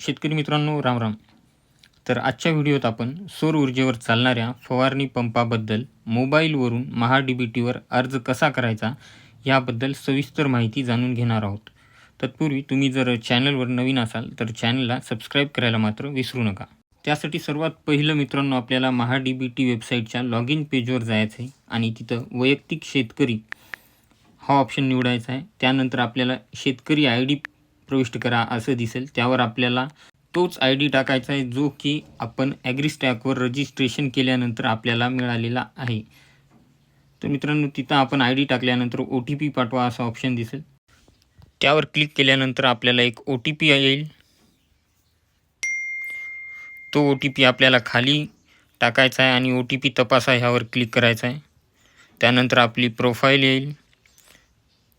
शेतकरी मित्रांनो राम राम. तर आजच्या व्हिडिओत आपण सौर ऊर्जेवर चालणाऱ्या फवारणी पंपाबद्दल मोबाईलवरून महा डी बी टीवर अर्ज कसा करायचा याबद्दल सविस्तर माहिती जाणून घेणार आहोत. तत्पूर्वी तुम्ही जर चॅनलवर नवीन असाल तर चॅनलला सबस्क्राईब करायला मात्र विसरू नका. त्यासाठी सर्वात पहिलं मित्रांनो आपल्याला महा डी बी टी वेबसाईटच्या लॉग इन पेजवर जायचं आहे आणि तिथं वैयक्तिक शेतकरी हा ऑप्शन निवडायचा आहे. त्यानंतर आपल्याला शेतकरी आय डी प्रविष्ट करा असं दिसेल. त्यावर आपल्याला तोच आय डी टाकायचा आहे जो की आपण ॲग्रीस्टॅकवर रजिस्ट्रेशन केल्यानंतर आपल्याला मिळालेला आहे. तर मित्रांनो तिथं आपण आय डी टाकल्यानंतर ओ टी पी पाठवा असं ऑप्शन दिसेल. त्यावर क्लिक केल्यानंतर आपल्याला एक ओ टी पी येईल. तो ओ टी पी आपल्याला खाली टाकायचा आहे आणि ओ टी पी तपासा ह्यावर क्लिक करायचा आहे. त्यानंतर आपली प्रोफाईल येईल.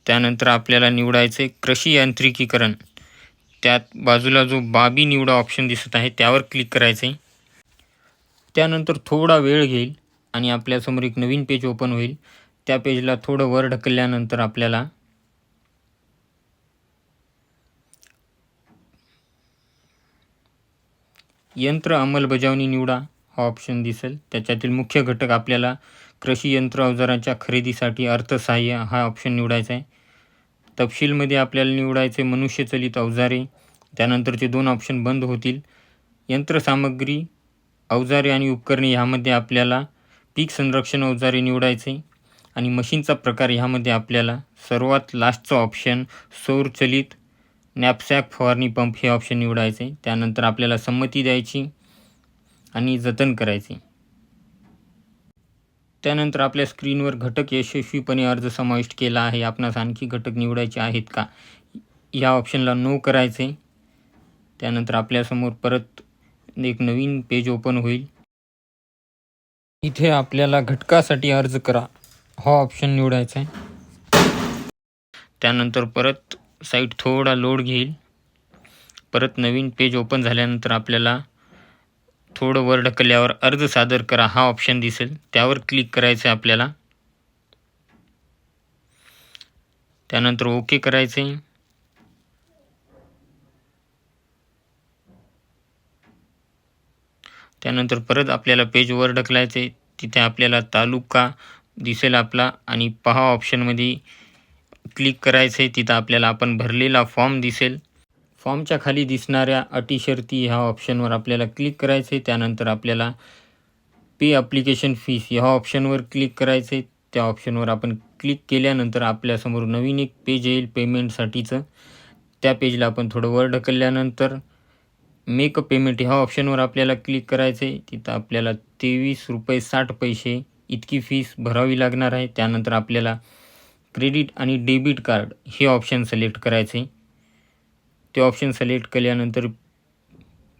त्यानंतर आपल्याला निवडायचे कृषी यांत्रिकीकरण. त्यात बाजूला जो बाबी निवडा ऑप्शन दिसत आहे त्यावर क्लिक करायचे आहे त्यानंतर थोडा वेळ घेईल आणि आपल्यासमोर एक नवीन पेज ओपन होईल. त्या पेजला थोडं वर ढकलल्यानंतर आपल्याला यंत्र अंमलबजावणी निवडा हा ऑप्शन दिसेल. त्याच्यातील मुख्य घटक आपल्याला कृषी यंत्र अवजारांच्या खरेदीसाठी अर्थसहाय्य हा ऑप्शन निवडायचा आहे. तपशीलमध्ये आपल्याला निवडायचे मनुष्यचलित अवजारे त्यानंतरचे दोन ऑप्शन बंद होतील. यंत्रसामग्री अवजारे आणि उपकरणे ह्यामध्ये आपल्याला पीक संरक्षण अवजारे निवडायचे आणि मशीनचा प्रकार ह्यामध्ये आपल्याला सर्वात लास्टचं ऑप्शन सौरचलित नॅपसॅक फवारणी पंप हे ऑप्शन निवडायचे. त्यानंतर आपल्याला संमती द्यायची आणि जतन करायचे. त्यानंतर आपल्या स्क्रीनवर घटक यशस्वीपणे अर्ज समाविष्ट केला आहे. आपणास आणखी घटक निवडायचे आहेत का? या ऑप्शनला नो करायचे. त्यानंतर आपल्यासमोर परत एक नवीन पेज ओपन होईल. इथे आपल्याला घटकासाठी अर्ज करा. हा ऑप्शन निवडायचा आहे. त्यानंतर परत साईट थोडा लोड घेईल. परत नवीन पेज ओपन झाल्यानंतर आपल्याला थोडं वर ढकलल्यावर अर्ज सादर करा हा ऑप्शन दिसेल. त्यावर क्लिक करायचं आहे आपल्याला. त्यानंतर ओके करायचे त्यानंतर परत आपल्याला पेज वर ढकलायचे तिथे आपल्याला तालुका दिसेल आपला आणि पहा ऑप्शनमध्ये क्लिक करायचे तिथं आपल्याला आपण भरलेला फॉर्म दिसेल. फॉर्मच्या खाली दिसणाऱ्या अटी शर्ती ह्या ऑप्शनवर आपल्याला क्लिक करायचे त्यानंतर आपल्याला पे अप्लिकेशन फीस ह्या ऑप्शनवर क्लिक करायचे त्या ऑप्शनवर आपण क्लिक केल्यानंतर आपल्यासमोर नवीन एक पेज येईल पेमेंटसाठीचं त्या पेजला आपण थोडं वर ढकलल्यानंतर मेक अ पेमेंट ह्या ऑप्शनवर आपल्याला क्लिक करायचे तिथं आपल्याला तेवीस रुपये साठ पैसे इतकी फीस भरावी लागणार आहे. त्यानंतर आपल्याला क्रेडिट आणि डेबिट कार्ड हे ऑप्शन सिलेक्ट करायचे ते ऑप्शन सिलेक्ट केल्यानंतर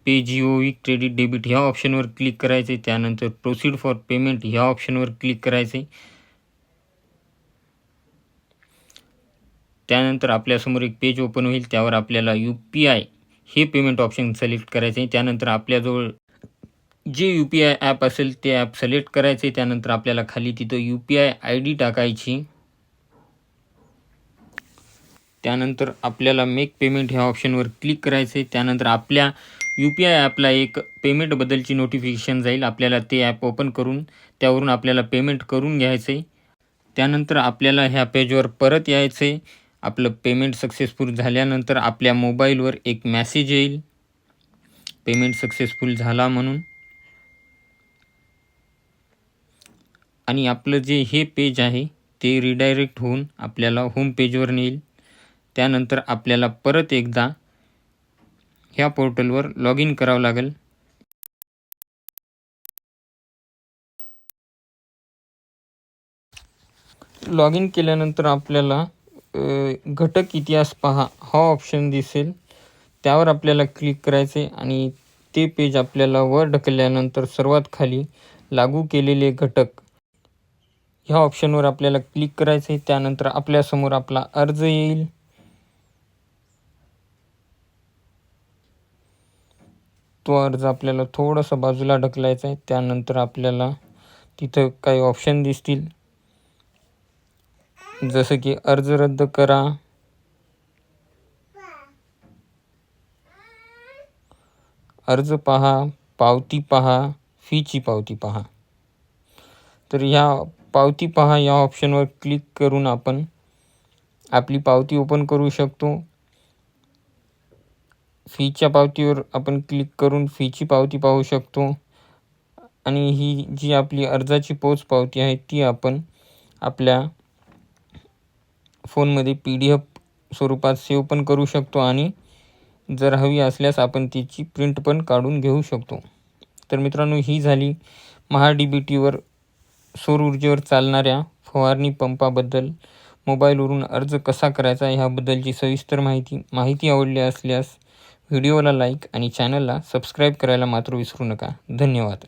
pay G O E credit debit ह्या ऑप्शनवर क्लिक करायचे त्यानंतर प्रोसीड फॉर पेमेंट ह्या ऑप्शनवर क्लिक करायचे त्यानंतर आपल्यासमोर एक पेज ओपन होईल. त्यावर आपल्याला यू पी आय हे पेमेंट ऑप्शन सिलेक्ट करायचे त्यानंतर आपल्याजवळ जे यू पी आय ॲप असेल ते ॲप सिलेक्ट करायचे त्यानंतर आपल्याला खाली तिथं U P I I D टाकायची. त्यानंतर आपल्याला मेक पेमेंट ह्या ऑप्शनवर क्लिक करायचे त्यानंतर आपल्या यू पी आय ॲपला एक पेमेंटबद्दलची नोटिफिकेशन जाईल. आपल्याला ते ॲप ओपन करून त्यावरून आपल्याला पेमेंट करून घ्यायचे त्यानंतर आपल्याला ह्या पेजवर परत यायचे आपलं पेमेंट सक्सेसफुल झाल्यानंतर आपल्या मोबाईलवर एक मॅसेज येईल. पेमेंट सक्सेसफुल झाला म्हणून. आणि आपलं जे हे पेज आहे ते रिडायरेक्ट होऊन आपल्याला होम पेजवर नेईल. त्यानंतर आपल्याला परत एकदा ह्या पोर्टलवर लॉग इन करावं लागेल. लॉग इन केल्यानंतर आपल्याला घटक इतिहास पहा. हा ऑप्शन दिसेल. त्यावर आपल्याला क्लिक करायचे आणि ते पेज आपल्याला वर ढकलल्यानंतर सर्वात खाली लागू केलेले घटक. ह्या ऑप्शनवर आपल्याला क्लिक करायचे त्यानंतर आपल्यासमोर आपला अर्ज येईल. तो अर्ज आपल्याला थोडंसं बाजूला ढकलायचा आहे त्यानंतर आपल्याला तिथं काही ऑप्शन दिसतील. जसं की अर्ज रद्द करा. अर्ज पहा पावती पहा फीची पावती पहा. तर ह्या पावती पहा या ऑप्शनवर क्लिक करून आपण आपली पावती ओपन करू शकतो. फीच्या पावतीवर आपण क्लिक करून फीची पावती पाहू शकतो. आणि ही जी आपली अर्जाची पोच पावती आहे ती आपण आपल्या फोनमध्ये पी डी एफ स्वरूपात सेव्ह पण करू शकतो आणि जर हवी असल्यास आपण तिची प्रिंट पण काढून घेऊ शकतो. तर मित्रांनो ही झाली महा डी बी टीवर सौर ऊर्जेवर चालणाऱ्या फवारणी पंपाबद्दल. मोबाईलवरून अर्ज कसा करायचा ह्याबद्दलची सविस्तर माहिती माहिती आवडली असल्यास व्हिडिओला लाईक आणि चॅनलला सबस्क्राईब करायला मात्र विसरू नका. धन्यवाद.